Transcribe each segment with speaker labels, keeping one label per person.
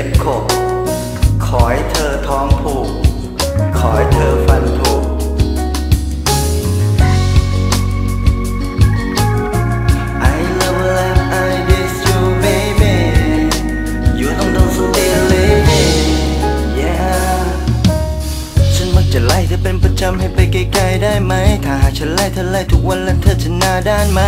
Speaker 1: อเป็นเล็บขบ ขอให้เธอท้องผูก ขอให้เธอฟันผุ I love like I diss you baby You don't know so daily yeah ฉันมักจะไล่เธอเป็นประจำให้ไปไกลๆได้ไหม ถ้าหากฉันไล่เธอไล่ทุกวันแล้วเธอจะหน้าด้านไหม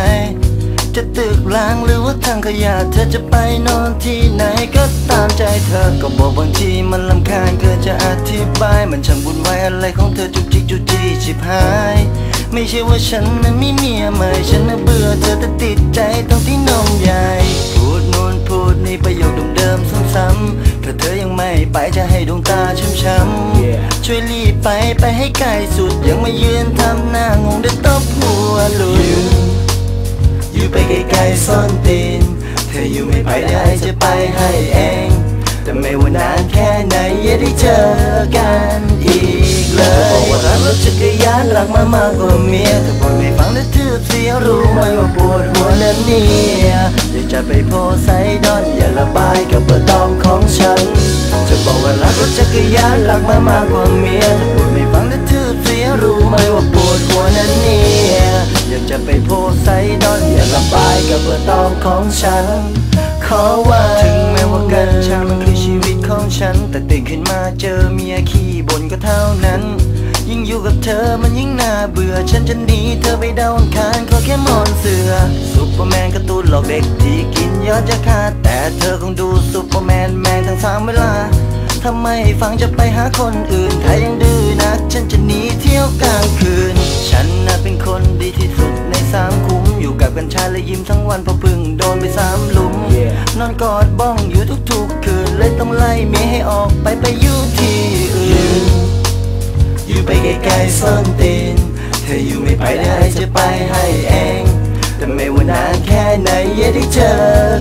Speaker 1: จะตึกล้างหรือว่าทางขยะ เธอจะไปนอนที่ไหนก็ตามใจเธอ ก็บอกบางทีมันลำคาญเกินจะอธิบาย มันช่างบุญไว้อะไรของเธอจุกจิกจุกจี้ชิบหาย ไม่ใช่ว่าฉันนั้นมีเมียใหม่ ฉันน่ะเบื่อเธอแต่ติดใจตรงที่นมใหญ่ พูดนู่นพูดนี่ประโยคเดิมๆซ้ำๆถ้าเธอยังไม่ไปจะให้ดวงตาช้ำๆช่วยรีบไปไปให้ไกลสุดยังมายืนทำหน้างงเดี๋ยวตบหัวหลุดอยู่ไปไกลๆ ซ่อนตีน เธออยู่ไม่ไปได้จะไปให้เอง แต่ไม่ว่านานแค่ไหนอย่าได้เจอกันอีกเลยบอกว่ารักรถจักรยานรักมามากกว่าเมียแต่พอไม่ฟังแล้วทืบเสียรู้ไหมว่าปวดหัวนั่นเนี่ยอยากจะไปโพไซดอนอย่าระบายกับเบอร์ตองของฉัน จะบอกว่ารักรถจักรยานรักมามากกว่าเมีย กับเบอร์ตองของฉัน ขอว่าถึงแม้ว่ากัญชามันคือชีวิตของฉัน แต่ตื่นขึ้นมาเจอเมียขี้บ่นก็เท่านั้น ยิ่งอยู่กับเธอมันยิ่งน่าเบื่อ ฉันจะหนีเธอไปดาวอังคารก็แค่มอนเสือซุปเปอร์แมนการ์ตูนหลอกเด็กที่กินยอดจะขาดแต่เธอคงดูซุปเปอร์แมนแมนทั้งสามเวลาทำไมฟังจะไปหาคนอื่นถ้ายังดื้อนักฉันจะหนีเที่ยวกลาง กับกัญชาและยิ้มทั้งวันเพราะเพึ่งโดนไปสามหลุม นอนกอดบ้องอยู่ทุกๆคืนเลยต้องไล่เมียให้ออกไปไปอยู่ที่อื่น อยู่ไปไกลๆซ่อนตีน เธออยู่ไม่ไปได้จะไปให้เอง แต่ไม่ว่านานแค่ไหนอย่าได้เจอ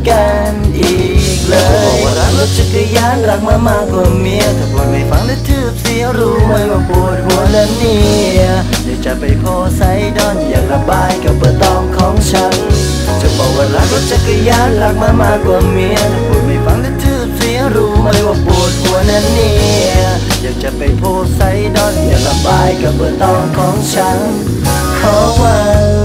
Speaker 1: กันอีกเลยบอกว่ารักรถจักรยานรักมามากกว่าเมียถ้าพูดไม่ฟังแล้วทืบเสียรู้ไหมว่าปวดหัวแล้วเนี่ยอยากจะไปโพไซดอนอยากระบายกับเบอร์ตองของฉัน รักมามากกว่าเมียปวดไม่ฟังและทื่อเสียรู้ไหมว่าปวดหัวนั่นเนี่ยอยากจะไปโพไซดอนอย่าระบายกับเบอร์ตองของฉัน ขอวัน